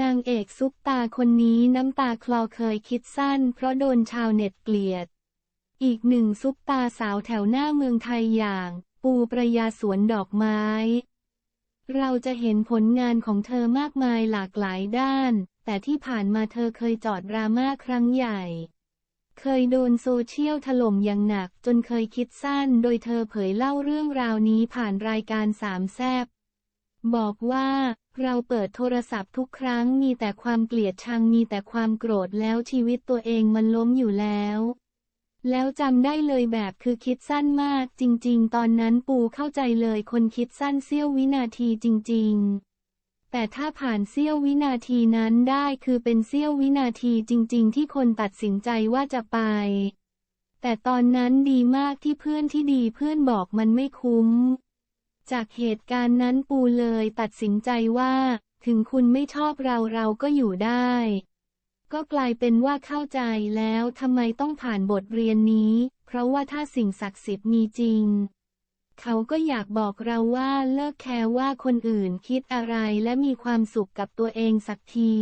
นางเอกซุปตาคนนี้น้ำตาคลอเคยคิดสั้น เพราะโดนชาวเน็ตเกลียด อีกหนึ่งซุปตาสาวแถวหน้าเมืองไทยอย่าง ปูประยาสวนดอกไม้ เราจะเห็นผลงานของเธอมากมายหลากหลายด้าน แต่ที่ผ่านมาเธอเคยจอดดราม่าครั้งใหญ่ เคยโดนโซเชียลถล่มอย่างหนักจนเคยคิดสั้น โดยเธอเผยเล่าเรื่องราวนี้ผ่านรายการสามแซบ บอกว่า เราเปิดโทรศัพท์ทุกครั้งมีแต่ความเกลียดชังมีแต่ความโกรธแล้วชีวิตตัวเองมันล้มอยู่แล้ว แล้วจำได้เลยแบบคือคิดสั้นมาก จริง ๆ ตอนนั้นปูเข้าใจเลยคนคิดสั้นเสี้ยววินาทีจริง ๆแต่ถ้าผ่านเสี้ยววินาทีนั้นได้คือเป็นเสี้ยววินาทีจริง ๆ ที่คนตัดสินใจว่าจะไป แต่ตอนนั้นดีมากที่เพื่อนที่ดีเพื่อนบอกมันไม่คุ้ม จากเหตุการณ์นั้นปูเลยตัดสินใจว่า ถึงคุณไม่ชอบเราเราก็อยู่ได้ ก็กลายเป็นว่าเข้าใจแล้วทำไมต้องผ่านบทเรียนนี้ เพราะว่าถ้าสิ่งศักดิ์สิทธิ์มีจริง เขาก็อยากบอกเราว่าเลิกแคร์ว่าคนอื่นคิดอะไรและมีความสุขกับตัวเองสักที